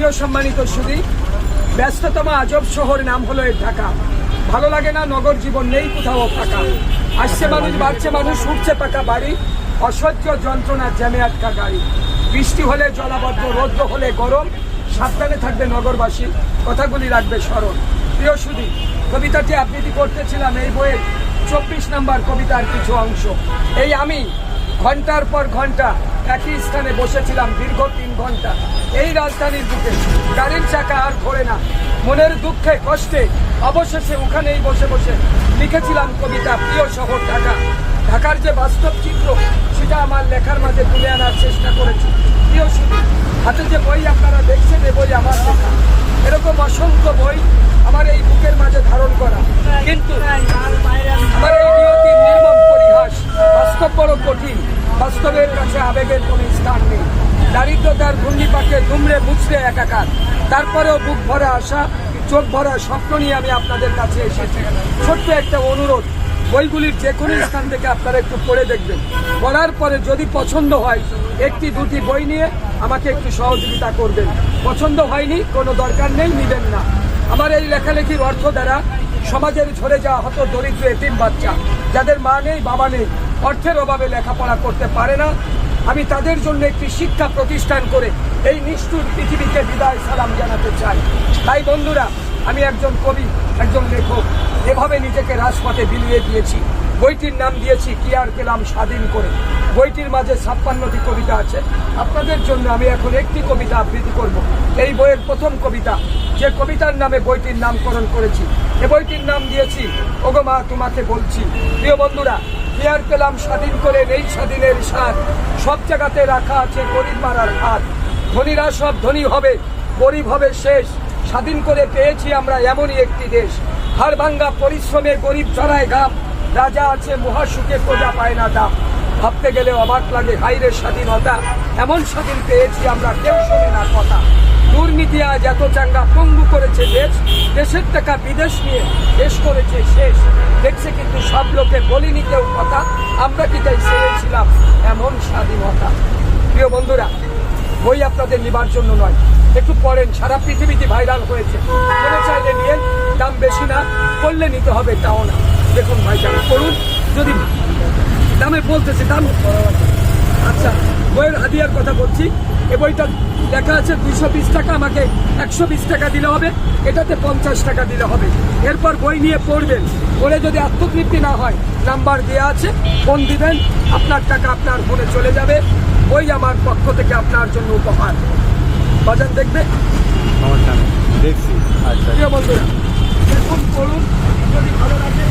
প্রিয় সম্মানিত সুদী ব্যস্ততম আজব শহর নাম হলো এর ঢাকা। ভালো লাগে না নগর জীবন নেই কোথাও ফাঁকা। আসছে মানুষ, বাড়ছে মানুষ, উঠছে পাকা বাড়ি, অসহ্য যন্ত্রণা, জ্যামে আটকা গাড়ি। বৃষ্টি হলে জলাবদ্ধ, রৌদ্র হলে গরম, সাবধানে থাকবে নগরবাসী, কথাগুলি রাখবে স্মরণ। প্রিয় সুদী কবিতাটি আবৃত্তি করতেছিলাম এই বইয়ের চব্বিশ নম্বর কবিতার কিছু অংশ। এই আমি ঘণ্টার পর ঘণ্টা একই স্থানে বসেছিলাম দীর্ঘ তিন ঘণ্টা এই রাজধানীর বুকে গাড়ির চাকা আর ঘোরে না মনের দুঃখে কষ্টে অবশেষে ওখানেই বসে বসে লিখেছিলাম কবিতা প্রিয় শহর ঢাকা ঢাকার যে বাস্তব চিত্র সেটা আমার লেখার মাঝে তুলে আনার চেষ্টা করেছি প্রিয় শুধু হাতে যে বই আপনারা দেখছেন এ বই আমার লেখা এরকম অসংখ্য বই আমার এই বুকের মাঝে ধারণ করা কিন্তু আমার এই নিয়তির নির্মম পরিহাস বাস্তব বড় কঠিন বাস্তবের কাছে আবেগের কোনো স্থান নেই। দারিদ্রতার ঘূর্ণিপাকে দুমড়ে মুচড়ে একাকার। তারপরেও বুক ভরা আসা চোখ ভরা স্বপ্ন নিয়ে আমি আপনাদের কাছে এসেছি। ছোট্ট একটা অনুরোধ, বইগুলির যে কোনো স্থান থেকে আপনারা একটু পড়ে দেখবেন। পড়ার পরে যদি পছন্দ হয়, একটি, দুটি বই নিয়ে আমাকে একটু সহযোগিতা করবেন। পছন্দ হয়নি, কোনো দরকার নেই, নেবেন না। আমার এই লেখালেখির অর্থ দ্বারা সমাজের ঝরে যাওয়া হতো দরিদ্র এতিম বাচ্চা যাদের মা নেই, বাবা নেই। অর্থের অভাবে লেখাপড়া করতে পারে না আমি তাদের জন্য একটি শিক্ষা প্রতিষ্ঠান করে এই নিষ্ঠুর পৃথিবীকে বিদায়, সালাম জানাতে চাই। তাই বন্ধুরা, আমি একজন কবি, একজন লেখক, এভাবে নিজেকে রাজপথে বিলিয়ে দিয়েছি। বইটির নাম দিয়েছি কি আর পেলাম স্বাধীন করে। বইটির মাঝে ছাপ্পান্নটি কবিতা আছে। আপনাদের জন্য আমি এখন একটি কবিতা আবৃত্তি করব। এই বইয়ের প্রথম কবিতা, যে কবিতার নামে বইটির নামকরণ করেছি। এ বইটির নাম দিয়েছি, ওগো মা, তোমাকে বলছি। প্রিয় বন্ধুরা কি আর পেলাম স্বাধীন করে নেই স্বাধীনের স্বাদ। সব জায়গাতে রাখা আছে গরিব মারার হাত। ধনীরা সব ধনী হবে, গরিব হবে শেষ। স্বাধীন করে পেয়েছি আমরা এমনই একটি দেশ। হাড় ভাঙ্গা পরিশ্রমে গরিব চড়ায় ঘাম। রাজা আছে মহাসুখে, প্রজা পায় না দাম। ভাবতে গেলে অবাক লাগে হাইরের স্বাধীনতা। এমন স্বাধীন পেয়েছি আমরা, কেউ শোনে না কথা। দুর্নীতি আজ এত চাঙ্গা, পঙ্গু করেছে দেশ। দেশের টাকা বিদেশ নিয়ে দেশ করেছে শেষ। দেখছে কিন্তু সব লোকে বলিনি কেউ কথা। আমরা কি তাই চেয়েছিলাম এমন স্বাধীনতা। প্রিয় বন্ধুরা, বই আপনাদের নিবার জন্য নয়। একটু পড়েন, সারা পৃথিবীতে ভাইরাল হয়েছে। মনে চাইলে নিয়ে দাম বেশি না, করলে নিতে হবে, তাও না। দেখুন ভাইজান করুন যদি দামে বলতেছি, দাম আচ্ছা বইয়ের হাদিয়ার কথা বলছি। এ বইটা লেখা আছে দুইশো বিশ টাকা আমাকে একশো বিশ টাকা দিলে হবে এটাতে পঞ্চাশ টাকা দিলে হবে। এরপর বই নিয়ে পড়বেন। পড়ে যদি আত্মতৃপ্তি না হয় নাম্বার দেওয়া আছে ফোন দিবেন আপনার টাকা আপনার ফোনে চলে যাবে। বই আমার পক্ষ থেকে আপনার জন্য উপহার। বাজার দেখবে? দেখছি। আচ্ছা। প্রিয় বন্ধুরা দেখুন পড়ুন যদি ভালো লাগে